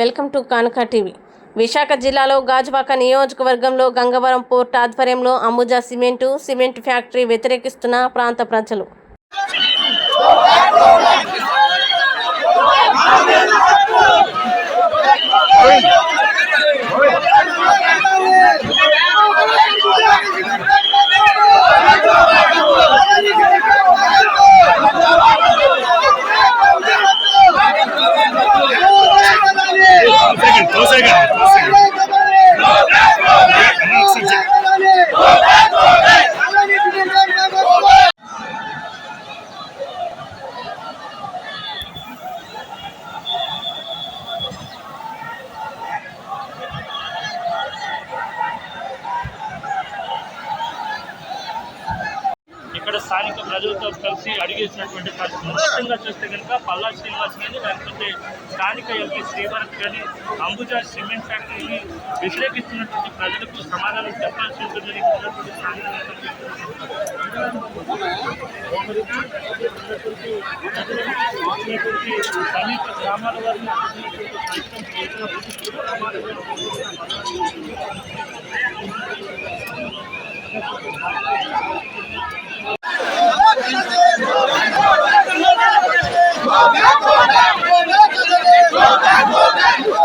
Welcome to Kanuka TV. Visakha జిల్లాలో గాజువాక నియోజకవర్గంలో Gangavaram port ఆధ్వర్యంలో అంబుజా సిమెంటు సిమెంట్ ఫ్యాక్టరీ వ్యతిరేకిస్తున్న ప్రాంత ప్రజలు. ఇక్కడ స్థానిక ప్రజలతో కలిసి అడిగేసినటువంటి పరిస్థితి చూస్తే కనుక పల్లా శ్రీనివాస్ కానీ లేకపోతే స్థానిక ఎంపీ శ్రీవరత్ కానీ అంబుజా సిమెంట్ ఫ్యాక్టరీని వ్యతిరేకిస్తున్నటువంటి ప్రజలకు సమాధానం చెప్పాల్సి ఉంటుందని స్థానిక సమీప గ్రామాల వారిని ప్రయత్నం Go!